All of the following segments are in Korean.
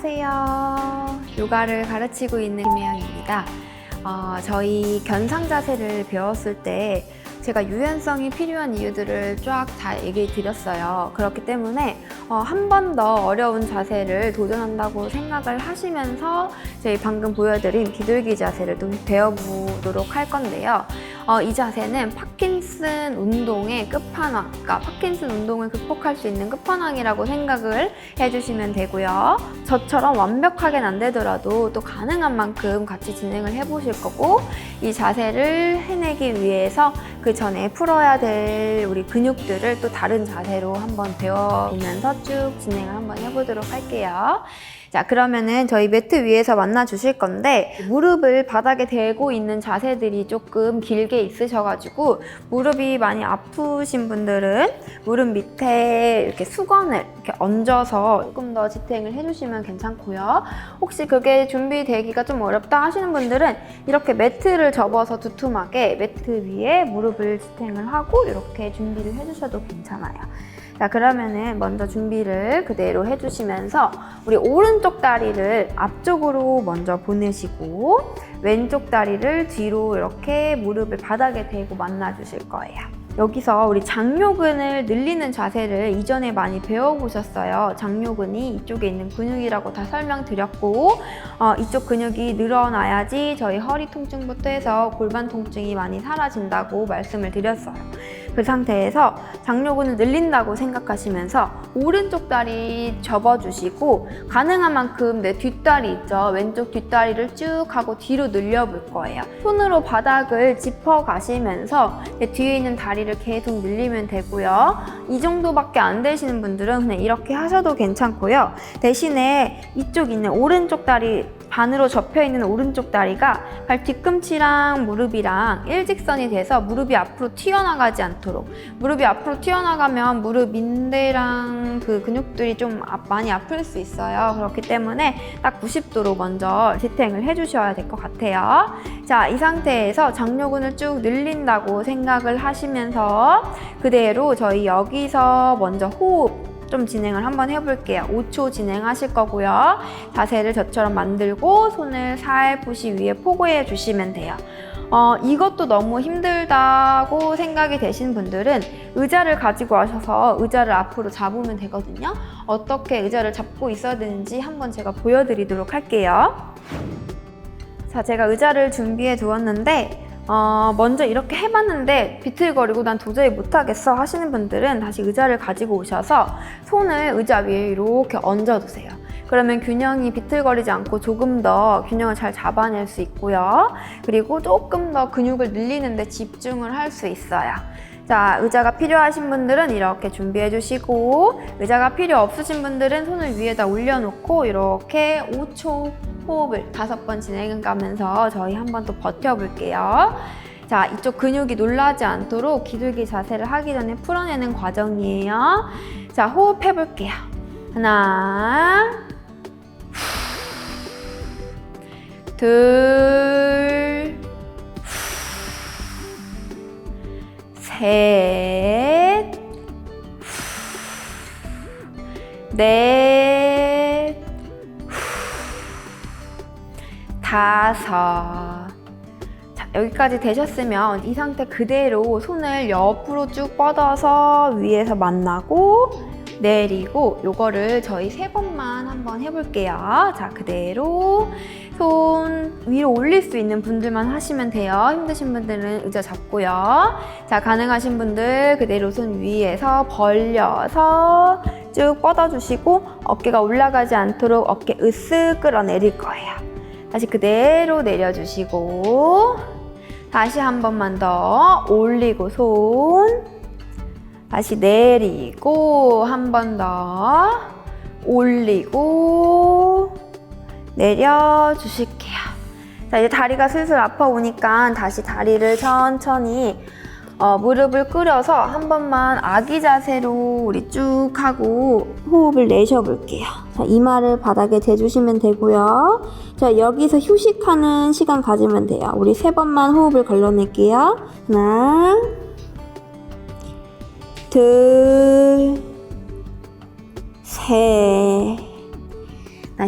안녕하세요. 요가를 가르치고 있는 김혜영입니다. 어, 저희 견상 자세를 배웠을 때 제가 유연성이 필요한 이유들을 쫙 다 얘기 드렸어요. 그렇기 때문에 어, 한 번 더 어려운 자세를 도전한다고 생각을 하시면서 저희 방금 보여드린 기돌기 자세를 좀 배워보도록 할 건데요. 어, 이 자세는 파킨슨 운동의 끝판왕, 그러니까 파킨슨 운동을 극복할 수 있는 끝판왕이라고 생각을 해주시면 되고요. 저처럼 완벽하게는 안 되더라도 또 가능한 만큼 같이 진행을 해보실 거고 이 자세를 해내기 위해서 그 전에 풀어야 될 우리 근육들을 또 다른 자세로 한번 배워보면서 쭉 진행을 한번 해보도록 할게요. 자, 그러면은 저희 매트 위에서 만나 주실 건데, 무릎을 바닥에 대고 있는 자세들이 조금 길게 있으셔가지고, 무릎이 많이 아프신 분들은 무릎 밑에 이렇게 수건을 이렇게 얹어서 조금 더 지탱을 해주시면 괜찮고요. 혹시 그게 준비되기가 좀 어렵다 하시는 분들은 이렇게 매트를 접어서 두툼하게 매트 위에 무릎을 지탱을 하고 이렇게 준비를 해주셔도 괜찮아요. 자, 그러면은 먼저 준비를 그대로 해주시면서 우리 오른쪽 다리를 앞쪽으로 먼저 보내시고 왼쪽 다리를 뒤로 이렇게 무릎을 바닥에 대고 만나 주실 거예요. 여기서 우리 장요근을 늘리는 자세를 이전에 많이 배워보셨어요. 장요근이 이쪽에 있는 근육이라고 다 설명드렸고, 어, 이쪽 근육이 늘어나야지 저희 허리 통증부터 해서 골반 통증이 많이 사라진다고 말씀을 드렸어요. 그 상태에서 장요근을 늘린다고 생각하시면서 오른쪽 다리 접어주시고 가능한 만큼 내 뒷다리 있죠. 왼쪽 뒷다리를 쭉 하고 뒤로 늘려볼 거예요. 손으로 바닥을 짚어 가시면서 내 뒤에 있는 다리를 계속 늘리면 되고요. 이 정도밖에 안 되시는 분들은 그냥 이렇게 하셔도 괜찮고요. 대신에 이쪽 있는 오른쪽 다리 반으로 접혀 있는 오른쪽 다리가 발 뒤꿈치랑 무릎이랑 일직선이 돼서 무릎이 앞으로 튀어나가지 않도록 무릎이 앞으로 튀어나가면 무릎 인대랑 그 근육들이 좀 아- 많이 아플 수 있어요. 그렇기 때문에 딱 90도로 먼저 지탱을 해주셔야 될 것 같아요. 자, 이 상태에서 장요근을 쭉 늘린다고 생각을 하시면서 그대로 저희 여기서 먼저 호흡 좀 진행을 한번 해볼게요. 5초 진행하실 거고요. 자세를 저처럼 만들고 손을 살포시 위에 포고해 주시면 돼요. 어, 이것도 너무 힘들다고 생각이 되신 분들은 의자를 가지고 와셔서 의자를 앞으로 잡으면 되거든요. 어떻게 의자를 잡고 있어야 되는지 한번 제가 보여드리도록 할게요. 자, 제가 의자를 준비해 두었는데 어, 먼저 이렇게 해봤는데 비틀거리고 난 도저히 못하겠어 하시는 분들은 다시 의자를 가지고 오셔서 손을 의자 위에 이렇게 얹어두세요. 그러면 균형이 비틀거리지 않고 조금 더 균형을 잘 잡아낼 수 있고요. 그리고 조금 더 근육을 늘리는데 집중을 할 수 있어요. 자, 의자가 필요하신 분들은 이렇게 준비해 주시고, 의자가 필요 없으신 분들은 손을 위에다 올려놓고, 이렇게 5초 호흡을 다섯 번 진행해 가면서 저희 한번 또 버텨볼게요. 자, 이쪽 근육이 놀라지 않도록 기둘기 자세를 하기 전에 풀어내는 과정이에요. 자, 호흡해 볼게요. 하나, 둘, 셋, 넷, 다섯. 자, 여기까지 되셨으면 이 상태 그대로 손을 옆으로 쭉 뻗어서 위에서 만나고 내리고 요거를 저희 세 번만 한번 해볼게요. 자, 그대로 손 위로 올릴 수 있는 분들만 하시면 돼요. 힘드신 분들은 의자 잡고요. 자, 가능하신 분들 그대로 손 위에서 벌려서 쭉 뻗어주시고 어깨가 올라가지 않도록 어깨 으쓱 끌어내릴 거예요. 다시 그대로 내려주시고 다시 한 번만 더 올리고 손 다시 내리고 한 번 더 올리고 내려주실게요. 자 이제 다리가 슬슬 아파오니까 다시 다리를 천천히 어, 무릎을 꿇여서 한 번만 아기 자세로 우리 쭉 하고 호흡을 내쉬어 볼게요. 자, 이마를 바닥에 대주시면 되고요. 자, 여기서 휴식하는 시간 가지면 돼요. 우리 세 번만 호흡을 걸러낼게요. 하나, 둘, 셋,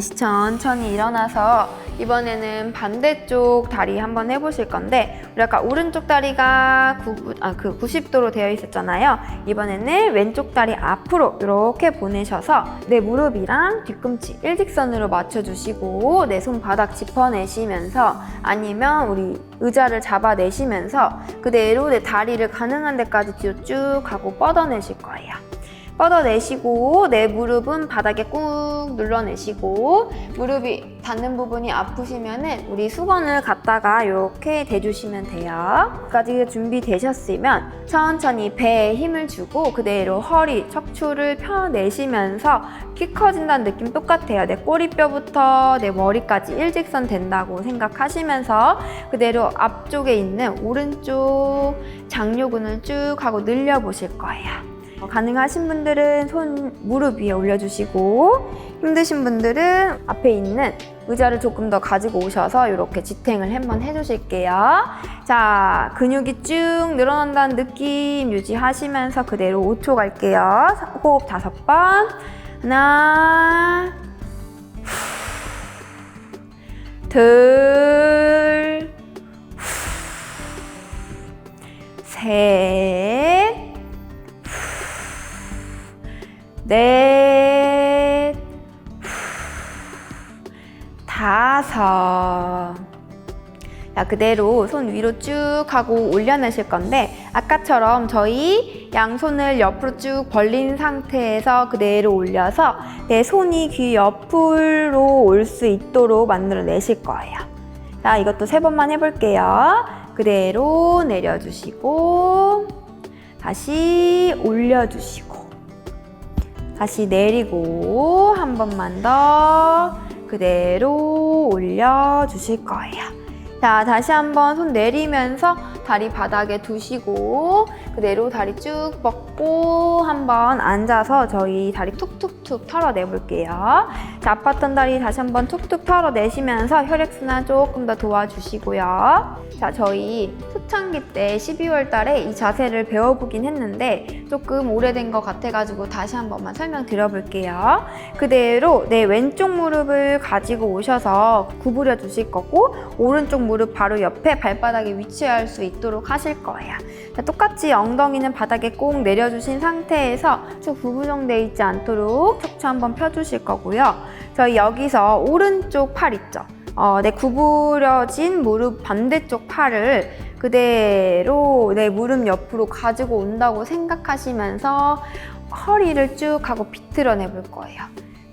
다시 천천히 일어나서 이번에는 반대쪽 다리 한번 해보실 건데 우리 아까 오른쪽 다리가 9, 아, 그 90도로 되어 있었잖아요. 이번에는 왼쪽 다리 앞으로 이렇게 보내셔서 내 무릎이랑 뒤꿈치 일직선으로 맞춰주시고 내 손바닥 짚어내시면서 아니면 우리 의자를 잡아내시면서 그대로 내 다리를 가능한 데까지 뒤로 쭉 하고 뻗어내실 거예요. 뻗어내시고 내 무릎은 바닥에 꾹 눌러내시고 무릎이 닿는 부분이 아프시면은 우리 수건을 갖다가 이렇게 대주시면 돼요. 까지 준비되셨으면 천천히 배에 힘을 주고 그대로 허리, 척추를 펴내시면서 키 커진다는 느낌 똑같아요. 내 꼬리뼈부터 내 머리까지 일직선 된다고 생각하시면서 그대로 앞쪽에 있는 오른쪽 장요근을 쭉 하고 늘려보실 거예요. 어, 가능하신 분들은 손 무릎 위에 올려주시고 힘드신 분들은 앞에 있는 의자를 조금 더 가지고 오셔서 이렇게 지탱을 한번 해주실게요. 자, 근육이 쭉 늘어난다는 느낌 유지하시면서 그대로 5초 갈게요. 호흡 다섯 번. 하나, 둘, 셋, 그대로 손 위로 쭉 하고 올려내실 건데, 아까처럼 저희 양손을 옆으로 쭉 벌린 상태에서 그대로 올려서 내 손이 귀 옆으로 올 수 있도록 만들어 내실 거예요. 자, 이것도 세 번만 해볼게요. 그대로 내려주시고, 다시 올려주시고, 다시 내리고, 한 번만 더 그대로 올려주실 거예요. 자, 다시 한번 손 내리면서 다리 바닥에 두시고 그대로 다리 쭉 뻗고 한번 앉아서 저희 다리 툭툭툭 털어내 볼게요. 자, 아팠던 다리 다시 한번 툭툭 털어내시면서 혈액순환 조금 더 도와주시고요. 자, 저희 초창기 때 12월 달에 이 자세를 배워보긴 했는데 조금 오래된 것 같아가지고 다시 한 번만 설명드려볼게요. 그대로 내 왼쪽 무릎을 가지고 오셔서 구부려 주실 거고 오른쪽 무릎 바로 옆에 발바닥에 위치할 수 있도록 하실 거예요. 자, 똑같이 엉덩이는 바닥에 꼭 내려주신 상태에서 쭉 구부정되어 있지 않도록 척추 한번 펴주실 거고요. 저희 여기서 오른쪽 팔 있죠? 어, 내 구부려진 무릎 반대쪽 팔을 그대로 내 무릎 옆으로 가지고 온다고 생각하시면서 허리를 쭉 하고 비틀어 내 볼 거예요.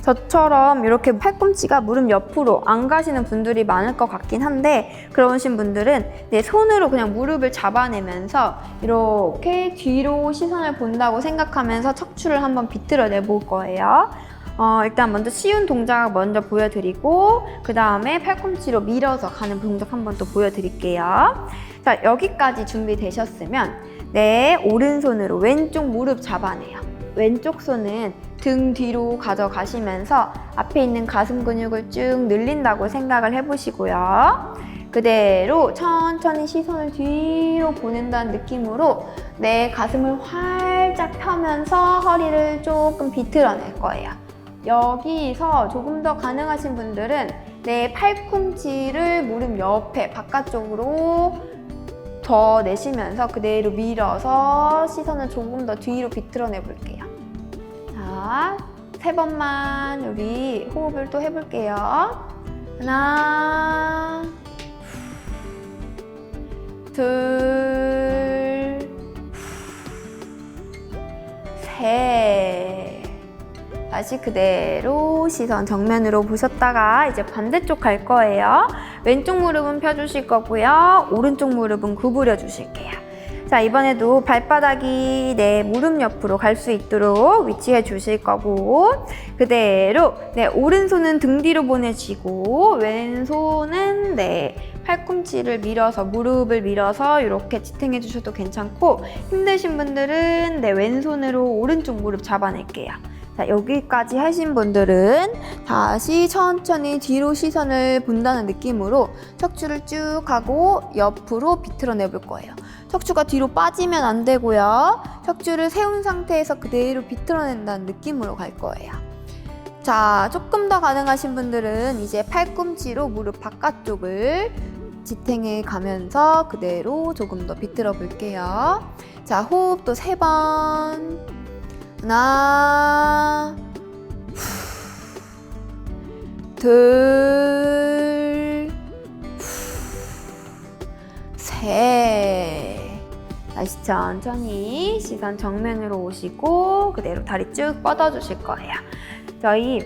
저처럼 이렇게 팔꿈치가 무릎 옆으로 안 가시는 분들이 많을 것 같긴 한데 그러신 분들은 내 손으로 그냥 무릎을 잡아내면서 이렇게 뒤로 시선을 본다고 생각하면서 척추를 한번 비틀어 내볼 거예요. 어, 일단 먼저 쉬운 동작 먼저 보여드리고 그 다음에 팔꿈치로 밀어서 가는 동작 한번 또 보여드릴게요. 자 여기까지 준비되셨으면 내 오른손으로 왼쪽 무릎 잡아내요. 왼쪽 손은 등 뒤로 가져가시면서 앞에 있는 가슴 근육을 쭉 늘린다고 생각을 해보시고요. 그대로 천천히 시선을 뒤로 보낸다는 느낌으로 내 가슴을 활짝 펴면서 허리를 조금 비틀어낼 거예요. 여기서 조금 더 가능하신 분들은 내 팔꿈치를 무릎 옆에 바깥쪽으로 더 내쉬면서 그대로 밀어서 시선을 조금 더 뒤로 비틀어내 볼게요. 자, 세 번만 우리 호흡을 또 해볼게요. 하나, 둘, 셋. 다시 그대로 시선 정면으로 보셨다가 이제 반대쪽 갈 거예요. 왼쪽 무릎은 펴주실 거고요. 오른쪽 무릎은 구부려 주실게요. 자, 이번에도 발바닥이 내 무릎 옆으로 갈 수 있도록 위치해 주실 거고, 그대로 내 오른손은 등 뒤로 보내시고, 왼손은 내 팔꿈치를 밀어서, 무릎을 밀어서 이렇게 지탱해 주셔도 괜찮고, 힘드신 분들은 내 왼손으로 오른쪽 무릎 잡아낼게요. 자, 여기까지 하신 분들은 다시 천천히 뒤로 시선을 본다는 느낌으로 척추를 쭉 하고 옆으로 비틀어 내볼 거예요. 척추가 뒤로 빠지면 안 되고요. 척추를 세운 상태에서 그대로 비틀어낸다는 느낌으로 갈 거예요. 자, 조금 더 가능하신 분들은 이제 팔꿈치로 무릎 바깥쪽을 지탱해 가면서 그대로 조금 더 비틀어 볼게요. 자, 호흡도 세 번. 하나, 둘, 셋. 다시 천천히 시선 정면으로 오시고 그대로 다리 쭉 뻗어주실 거예요. 저희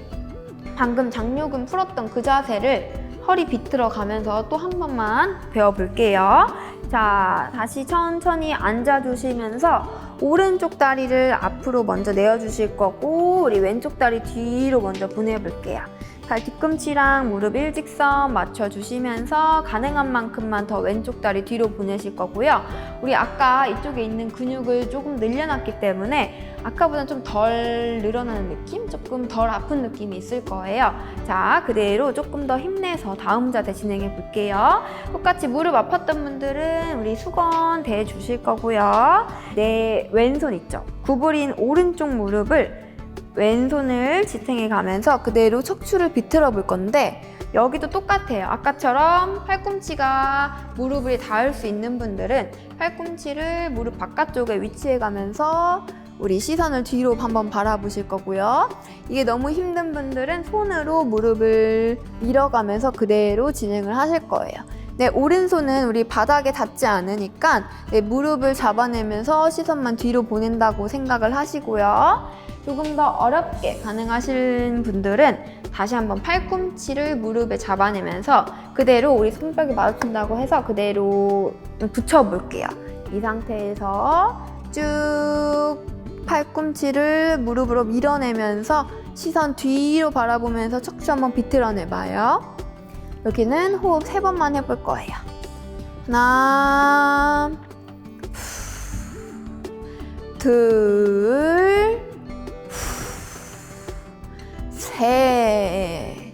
방금 장요근 풀었던 그 자세를 허리 비틀어 가면서 또 한 번만 배워볼게요. 자, 다시 천천히 앉아주시면서 오른쪽 다리를 앞으로 먼저 내어주실 거고 우리 왼쪽 다리 뒤로 먼저 보내볼게요. 발 뒤꿈치랑 무릎 일직선 맞춰주시면서 가능한 만큼만 더 왼쪽 다리 뒤로 보내실 거고요. 우리 아까 이쪽에 있는 근육을 조금 늘려놨기 때문에 아까보다 좀 덜 늘어나는 느낌? 조금 덜 아픈 느낌이 있을 거예요. 자, 그대로 조금 더 힘내서 다음 자세 진행해 볼게요. 똑같이 무릎 아팠던 분들은 우리 수건 대주실 거고요. 내 왼손 있죠? 구부린 오른쪽 무릎을 왼손을 지탱해 가면서 그대로 척추를 비틀어 볼 건데 여기도 똑같아요. 아까처럼 팔꿈치가 무릎을 닿을 수 있는 분들은 팔꿈치를 무릎 바깥쪽에 위치해 가면서 우리 시선을 뒤로 한번 바라보실 거고요. 이게 너무 힘든 분들은 손으로 무릎을 밀어가면서 그대로 진행을 하실 거예요. 네, 오른손은 우리 바닥에 닿지 않으니까 네, 무릎을 잡아내면서 시선만 뒤로 보낸다고 생각을 하시고요. 조금 더 어렵게 가능하신 분들은 다시 한번 팔꿈치를 무릎에 잡아내면서 그대로 우리 손뼉이 마주친다고 해서 그대로 붙여볼게요. 이 상태에서 쭉 팔꿈치를 무릎으로 밀어내면서 시선 뒤로 바라보면서 척추 한번 비틀어내봐요. 여기는 호흡 세 번만 해볼 거예요. 하나, 둘, 셋.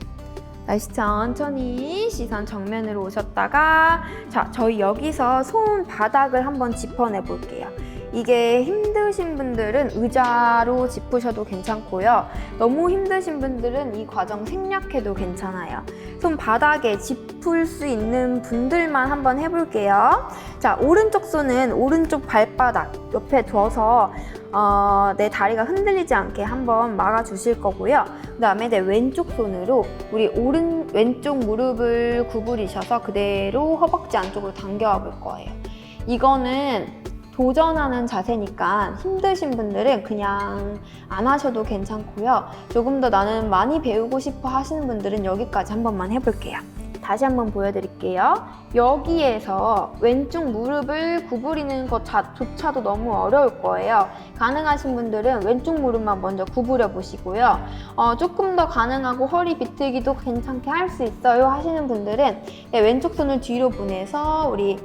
다시 천천히 시선 정면으로 오셨다가 자 저희 여기서 손 바닥을 한번 짚어내 볼게요. 이게 힘드신 분들은 의자로 짚으셔도 괜찮고요. 너무 힘드신 분들은 이 과정 생략해도 괜찮아요. 손 바닥에 짚을 수 있는 분들만 한번 해볼게요. 자, 오른쪽 손은 오른쪽 발바닥 옆에 둬서 어, 내 다리가 흔들리지 않게 한번 막아주실 거고요. 그 다음에 내 왼쪽 손으로 우리 오른 왼쪽 무릎을 구부리셔서 그대로 허벅지 안쪽으로 당겨와 볼 거예요. 이거는 도전하는 자세니까 힘드신 분들은 그냥 안 하셔도 괜찮고요. 조금 더 나는 많이 배우고 싶어 하시는 분들은 여기까지 한 번만 해볼게요. 다시 한번 보여드릴게요. 여기에서 왼쪽 무릎을 구부리는 것조차도 너무 어려울 거예요. 가능하신 분들은 왼쪽 무릎만 먼저 구부려 보시고요. 어, 조금 더 가능하고 허리 비틀기도 괜찮게 할 수 있어요 하시는 분들은 네, 왼쪽 손을 뒤로 보내서 우리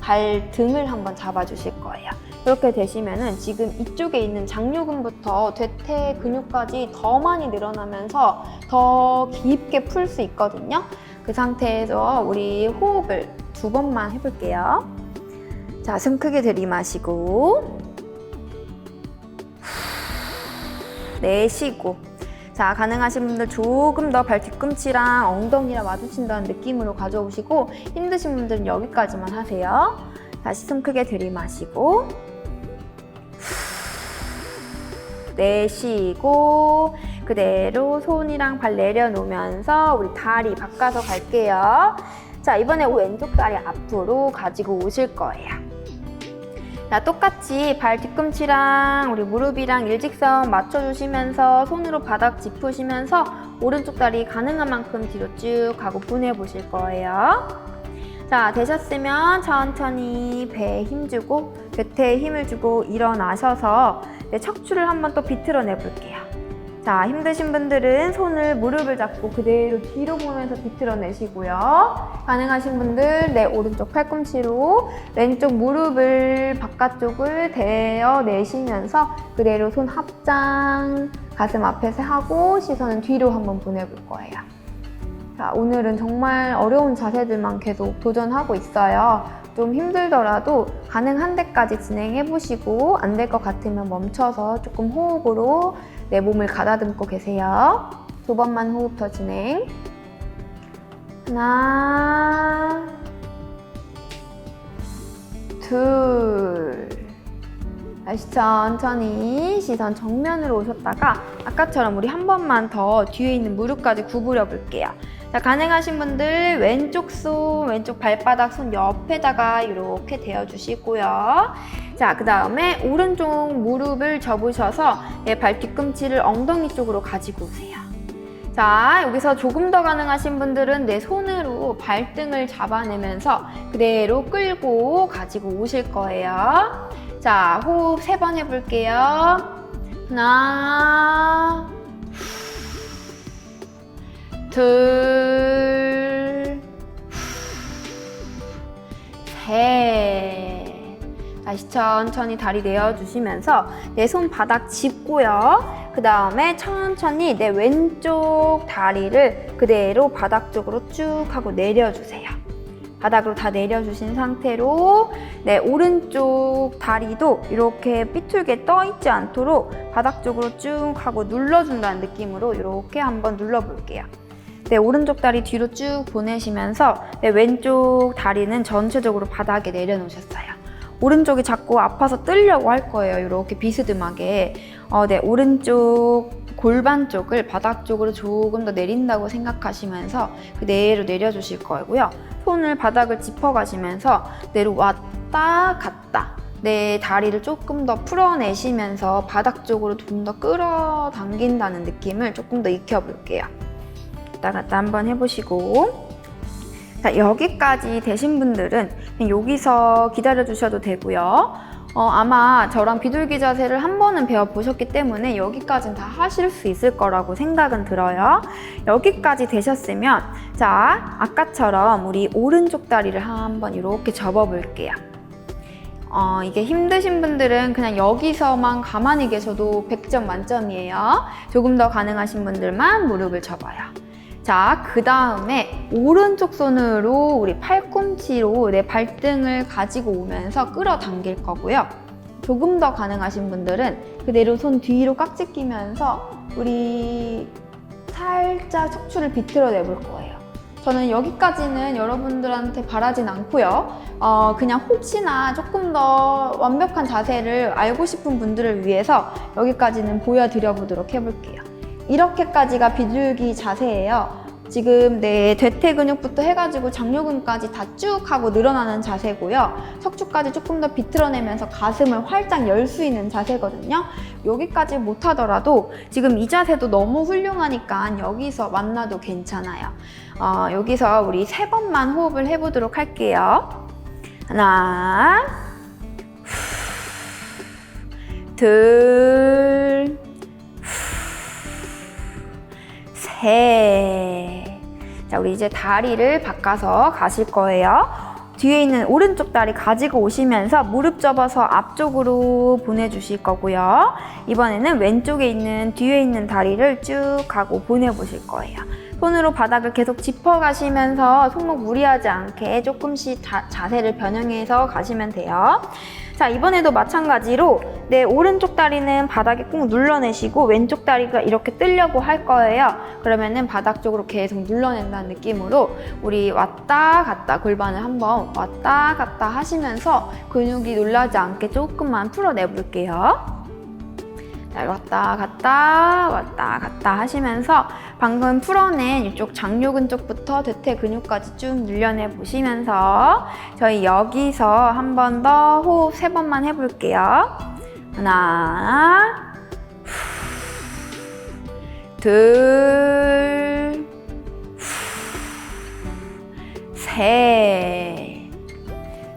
발 등을 한번 잡아주실 거예요. 그렇게 되시면은 지금 이쪽에 있는 장요근부터 대퇴 근육까지 더 많이 늘어나면서 더 깊게 풀 수 있거든요. 그 상태에서 우리 호흡을 두 번만 해볼게요. 자, 숨 크게 들이마시고 내쉬고 자, 가능하신 분들 조금 더 발 뒤꿈치랑 엉덩이랑 마주친다는 느낌으로 가져오시고 힘드신 분들은 여기까지만 하세요. 다시 숨 크게 들이마시고 내쉬고 그대로 손이랑 발 내려놓으면서 우리 다리 바꿔서 갈게요. 자, 이번에 왼쪽 다리 앞으로 가지고 오실 거예요. 자, 똑같이 발 뒤꿈치랑 우리 무릎이랑 일직선 맞춰주시면서 손으로 바닥 짚으시면서 오른쪽 다리 가능한 만큼 뒤로 쭉 가고 보내보실 거예요. 자, 되셨으면 천천히 배에 힘주고 곁에 힘을 주고 일어나셔서 내 척추를 한번 또 비틀어 내볼게요. 자, 힘드신 분들은 손을 무릎을 잡고 그대로 뒤로 보면서 비틀어 내시고요. 가능하신 분들 내 오른쪽 팔꿈치로 왼쪽 무릎을 바깥쪽을 대어 내시면서 그대로 손 합장 가슴 앞에서 하고 시선은 뒤로 한번 보내볼 거예요. 자, 오늘은 정말 어려운 자세들만 계속 도전하고 있어요. 좀 힘들더라도 가능한 데까지 진행해 보시고 안 될 것 같으면 멈춰서 조금 호흡으로 내 몸을 가다듬고 계세요. 두 번만 호흡 더 진행. 하나, 둘. 다시 천천히 시선 정면으로 오셨다가 아까처럼 우리 한 번만 더 뒤에 있는 무릎까지 구부려 볼게요. 자, 가능하신 분들 왼쪽 손, 왼쪽 발바닥 손 옆에다가 이렇게 대어주시고요. 자, 그 다음에 오른쪽 무릎을 접으셔서 내발 뒤꿈치를 엉덩이 쪽으로 가지고 오세요. 자, 여기서 조금 더 가능하신 분들은 내 손으로 발등을 잡아내면서 그대로 끌고 가지고 오실 거예요. 자, 호흡 세 번 해볼게요. 하나, 둘, 셋. 다시 천천히 다리 내어주시면서 내 손바닥 짚고요. 그 다음에 천천히 내 왼쪽 다리를 그대로 바닥 쪽으로 쭉 하고 내려주세요. 바닥으로 다 내려주신 상태로 내 오른쪽 다리도 이렇게 삐뚤게 떠 있지 않도록 바닥 쪽으로 쭉 하고 눌러준다는 느낌으로 이렇게 한번 눌러볼게요. 내 오른쪽 다리 뒤로 쭉 보내시면서 내 왼쪽 다리는 전체적으로 바닥에 내려놓으셨어요. 오른쪽이 자꾸 아파서 뜨려고 할 거예요. 이렇게 비스듬하게. 어, 네, 오른쪽 골반 쪽을 바닥 쪽으로 조금 더 내린다고 생각하시면서 그대로 내려주실 거고요. 손을 바닥을 짚어가시면서 내려왔다 갔다. 내 다리를 조금 더 풀어내시면서 바닥 쪽으로 좀 더 끌어당긴다는 느낌을 조금 더 익혀볼게요. 왔다 갔다 한번 해보시고 자, 여기까지 되신 분들은 여기서 기다려 주셔도 되고요. 어, 아마 저랑 비둘기 자세를 한 번은 배워보셨기 때문에 여기까지는 다 하실 수 있을 거라고 생각은 들어요. 여기까지 되셨으면, 자, 아까처럼 우리 오른쪽 다리를 한번 이렇게 접어볼게요. 어, 이게 힘드신 분들은 그냥 여기서만 가만히 계셔도 100점 만점이에요. 조금 더 가능하신 분들만 무릎을 접어요. 자, 그 다음에 오른쪽 손으로 우리 팔꿈치로 내 발등을 가지고 오면서 끌어당길 거고요. 조금 더 가능하신 분들은 그대로 손 뒤로 깍지 끼면서 우리 살짝 척추를 비틀어 내볼 거예요. 저는 여기까지는 여러분들한테 바라진 않고요. 어, 그냥 혹시나 조금 더 완벽한 자세를 알고 싶은 분들을 위해서 여기까지는 보여드려 보도록 해볼게요. 이렇게까지가 비둘기 자세예요. 지금 내 대퇴 근육부터 해가지고 장요근까지 다 쭉 하고 늘어나는 자세고요. 척추까지 조금 더 비틀어내면서 가슴을 활짝 열 수 있는 자세거든요. 여기까지 못하더라도 지금 이 자세도 너무 훌륭하니까 여기서 만나도 괜찮아요. 어, 여기서 우리 세 번만 호흡을 해보도록 할게요. 하나, 둘, 셋. 자, 우리 이제 다리를 바꿔서 가실 거예요. 뒤에 있는 오른쪽 다리 가지고 오시면서 무릎 접어서 앞쪽으로 보내주실 거고요. 이번에는 왼쪽에 있는 뒤에 있는 다리를 쭉 하고 보내보실 거예요. 손으로 바닥을 계속 짚어가시면서 손목 무리하지 않게 조금씩 자, 자세를 변형해서 가시면 돼요. 자, 이번에도 마찬가지로 내 오른쪽 다리는 바닥에 꾹 눌러내시고 왼쪽 다리가 이렇게 뜨려고 할 거예요. 그러면은 바닥 쪽으로 계속 눌러낸다는 느낌으로 우리 왔다 갔다 골반을 한번 왔다 갔다 하시면서 근육이 놀라지 않게 조금만 풀어내 볼게요. 자, 왔다 갔다 왔다 갔다 하시면서 방금 풀어낸 이쪽 장요근 쪽부터 대퇴 근육까지 쭉 늘려내 보시면서 저희 여기서 한 번 더 호흡 세 번만 해볼게요. 하나, 둘, 셋.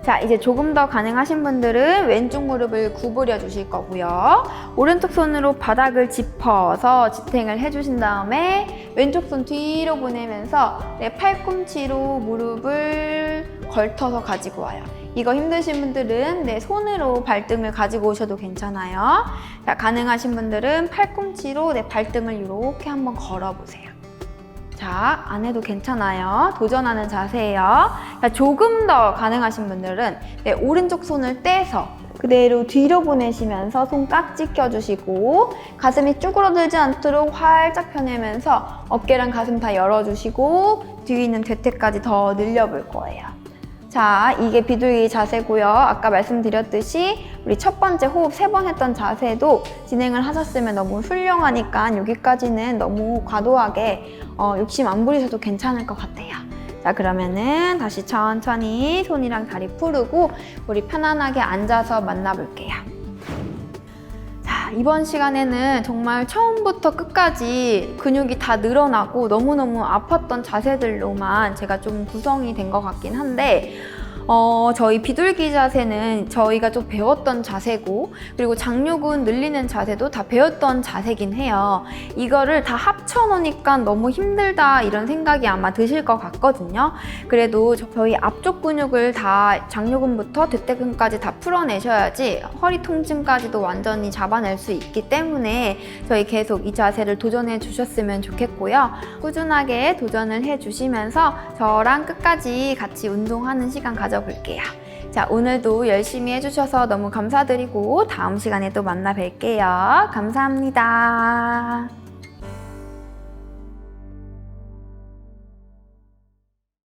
자, 이제 조금 더 가능하신 분들은 왼쪽 무릎을 구부려 주실 거고요. 오른쪽 손으로 바닥을 짚어서 지탱을 해주신 다음에 왼쪽 손 뒤로 보내면서 내 팔꿈치로 무릎을 걸터서 가지고 와요. 이거 힘드신 분들은 내 손으로 발등을 가지고 오셔도 괜찮아요. 자, 가능하신 분들은 팔꿈치로 내 발등을 이렇게 한번 걸어보세요. 자, 안 해도 괜찮아요. 도전하는 자세예요. 자, 조금 더 가능하신 분들은 네, 오른쪽 손을 떼서 그대로 뒤로 보내시면서 손 깍지 껴주시고 가슴이 쭈그러들지 않도록 활짝 펴내면서 어깨랑 가슴 다 열어주시고 뒤에 있는 대퇴까지 더 늘려볼 거예요. 자, 이게 비둘기 자세고요. 아까 말씀드렸듯이 우리 첫 번째 호흡 세 번 했던 자세도 진행을 하셨으면 너무 훌륭하니까 여기까지는 너무 과도하게 어, 욕심 안 부리셔도 괜찮을 것 같아요. 자, 그러면은 다시 천천히 손이랑 다리 풀고 우리 편안하게 앉아서 만나볼게요. 자, 이번 시간에는 정말 처음부터 끝까지 근육이 다 늘어나고 너무너무 아팠던 자세들로만 제가 좀 구성이 된 것 같긴 한데, 어, 저희 비둘기 자세는 저희가 좀 배웠던 자세고, 그리고 장요근 늘리는 자세도 다 배웠던 자세긴 해요. 이거를 다 합쳐놓으니까 너무 힘들다 이런 생각이 아마 드실 것 같거든요. 그래도 저- 저희 앞쪽 근육을 다 장요근부터 대퇴근까지 다 풀어내셔야지 허리 통증까지도 완전히 잡아낼 수 있기 때문에 저희 계속 이 자세를 도전해 주셨으면 좋겠고요. 꾸준하게 도전을 해 주시면서 저랑 끝까지 같이 운동하는 시간 가져 볼게요. 자, 오늘도 열심히 해주셔서 너무 감사드리고 다음 시간에 또 만나 뵐게요. 감사합니다.